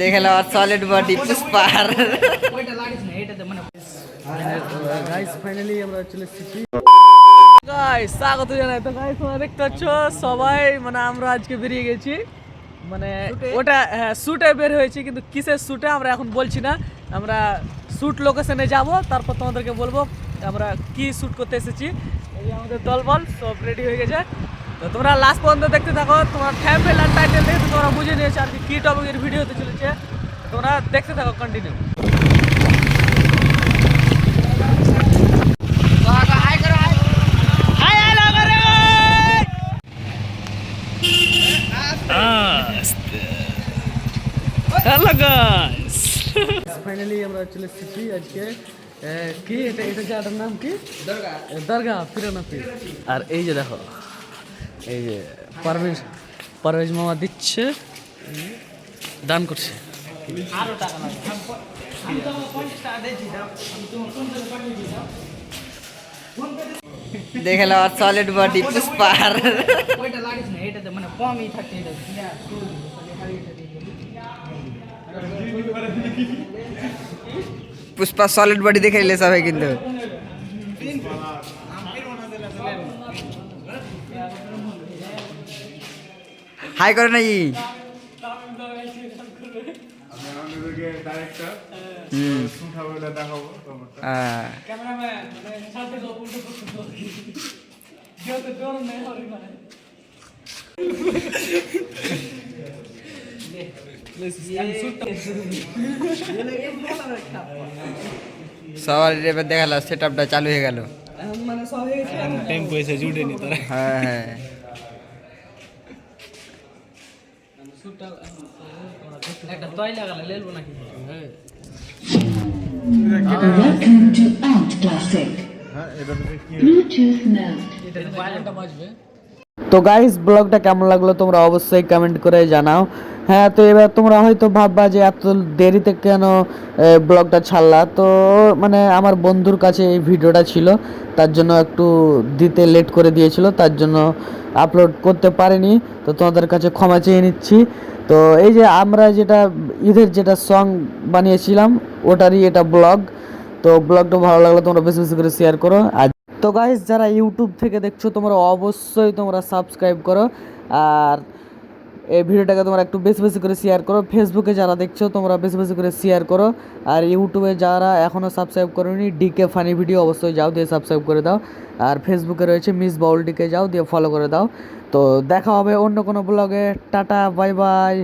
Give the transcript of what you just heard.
দেখে নাও solid body পুষ্পার স্বাগত জানাই। তো গাইস তোমরা দেখতে পাচ্ছ সবাই মানে আমরা আজকে বেরিয়ে গেছি। মানে ওটা হ্যাঁ শুটে বের হয়েছি কিন্তু কিসের শুটে আমরা এখন বলছি না। আমরা শুট লোকেশনে যাব তারপর তোমাদেরকে বলব আমরা কি শুট করতে এসেছি। এই আমাদের দলবল সব রেডি হয়ে গেছে। তো তোমরা লাস্ট পর্যন্ত দেখতে থাকো তোমার থ্যাম্পেল আর টাইটেল দেখে তোমরা বুঝে নিয়েছো আর কি কী টপিকের ভিডিও হতে চলেছে। তোমরা দেখতে থাকো কন্টিনিউ হ্যালো গাইস ফাইনালি আমরা চলে এসেছি আজকে এ, কি এটা এটা জায়গাটার নাম কি? দরগা। দরগা ফিরানা পীর। আর এই যে দেখো এই যে পারভেজ পারভেজ মামা দিচ্ছে। দান করছে। দেখে নাও সলিড বডি পুষ্পার ওইটা লাগিস না এটাতে মানে কমই থাকে এটা। পুষ্পা সলিড বডি দেখে নিলে সবাই কিন্তু। হাই করে হুম। হ্যাঁ। সবার দেখাল সেট আপটা চালু হয়ে গেল। মানে সব হয়ে গেছে টেম্পো এসে জুটে নি তোরা হ্যাঁ হ্যাঁ একটা তয় লাগালে লেলবো নাকি Welcome to Art Classic. Bluetooth mode. এটা বায়োলেটটা বাজবে তো গাইস ব্লগটা কেমন লাগল তোমরা অবশ্যই কমেন্ট করে জানাও হ্যাঁ তো এবার তোমরা হয়তো ভাববা যে এত দেরিতে কেন ব্লগটা ছাড়লা। তো মানে আমার বন্ধুর কাছে এই ভিডিওটা ছিল, তার জন্য একটু দিতে লেট করে দিয়েছিল, তার জন্য আপলোড করতে পারিনি। তো তোমাদের কাছে ক্ষমা চেয়ে নিচ্ছি। তো এই যে আমরা যেটা, ঈদের যেটা সং বানিয়েছিলাম, ওটারই এটা ব্লগ তো ব্লগটা ভালো লাগলে তোমরা বেশি বেশি করে শেয়ার করো। আর তো গাইস যারা ইউটিউব থেকে দেখছ, তোমরা অবশ্যই তোমরা সাবস্ক্রাইব করো। আর এই ভিডিওটাকে তোমরা একটু বেশি বেশি করে শেয়ার করো। ফেসবুকে যারা দেখছ, তোমরা বেশি বেশি করে শেয়ার করো। আর ইউটিউবে যারা এখনও সাবস্ক্রাইব করোনি ডিকে ফানি ভিডিও অবশ্যই যাও দিয়ে সাবস্ক্রাইব করে দাও। আর ফেসবুকে রয়েছে মিস বাউল ডিকে যাও দিয়ে ফলো করে দাও। তো দেখা হবে অন্য কোনো ব্লগে টাটা বাই বাই